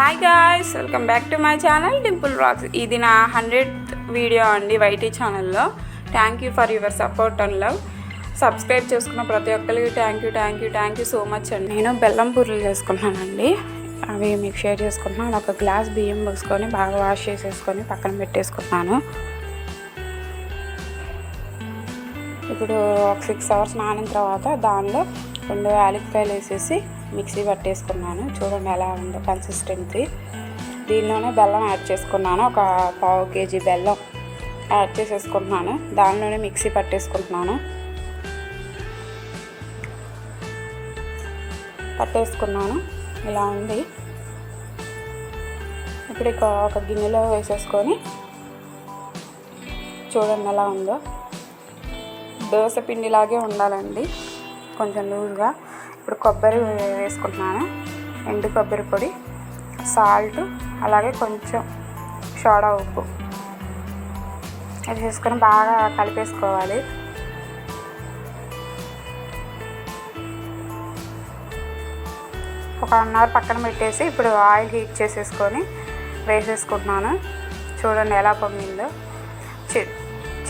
Hi guys welcome back to my channel Dimple rocks ఇది నా hundred video అండి YT ఛానల్లో thank you for your support and love subscribe చేసుకున్న ప్రతి ఒక్కరికి thank you thank you thank you so much అండి. నేను బెల్లం పూరీలు చేసుకున్నానండి అవి మీకు షేర్ చేసుకుంటున్నాను. ఒక గ్లాస్ బియ్యం పోసుకొని బాగా వాష్ చేసేసుకొని పక్కన పెట్టేసుకున్నాను ఇప్పుడు ఒక సిక్స్ అవర్స్ నానిన తర్వాత దానిలో రెండు యాలక్కాయలు వేసేసి మిక్సీ పట్టేసుకున్నాను. చూడండి ఎలా ఉందో కన్సిస్టెన్సీ దీనిలోనే బెల్లం యాడ్ చేసుకున్నాను. ఒక పావు కేజీ బెల్లం యాడ్ చేసేసుకుంటున్నాను. దానిలోనే మిక్సీ పట్టేసుకుంటున్నాను. పట్టేసుకున్నాను. ఇలా ఉంది. ఇప్పుడు ఇక ఒక గిన్నెలో వేసేసుకొని చూడండి ఎలా ఉందో. దోశ పిండిలాగే ఉండాలండి. కొంచెం లూజ్గా. ఇప్పుడు కొబ్బరి వేసుకుంటున్నాను. ఎండు కొబ్బరి పొడి సాల్ట్ అలాగే కొంచెం సోడా ఉప్పు. ఇది వేసుకొని బాగా కలిపేసుకోవాలి. ఒక వన్ అవర్ పక్కన పెట్టేసి ఇప్పుడు ఆయిల్ హీట్ చేసేసుకొని వేసేసుకుంటున్నాను. చూడండి ఎలా పొంగిందో.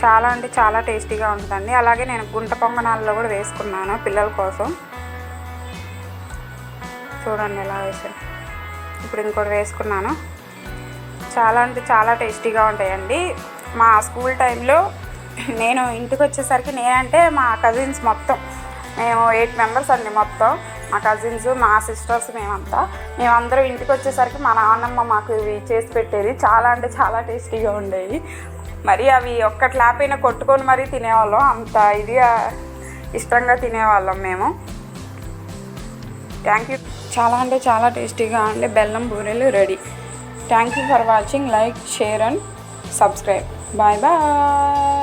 చాలా అంటే చాలా టేస్టీగా ఉంటుందండి. అలాగే నేను గుంట పొంగనాల్లో కూడా వేసుకున్నాను పిల్లల కోసం. చూడండి ఎలా వేసాను ఇప్పుడు ఇంకోటి వేసుకున్నాను. చాలా అంటే చాలా టేస్టీగా ఉంటాయండి. మా స్కూల్ టైంలో నేను ఇంటికి వచ్చేసరికి నేనంటే మా కజిన్స్ మొత్తం మేము ఎయిట్ మెంబర్స్ అండి మొత్తం. మా కజిన్స్ మా సిస్టర్స్ మేమంతా. మేమందరం ఇంటికి వచ్చేసరికి మా నాన్నమ్మ మాకు ఇవి చేసి పెట్టేది. చాలా అంటే చాలా టేస్టీగా ఉండేవి. మరి అవి ఒక్కటి లేకపోయినా కొట్టుకొని మరీ తినేవాళ్ళం. అంత ఇదిగా ఇష్టంగా తినేవాళ్ళం మేము. థ్యాంక్ యూ చాలా అంటే చాలా టేస్టీగా ఉండే బెల్లం బూరెలు ready. Thank you for watching like share and subscribe bye bye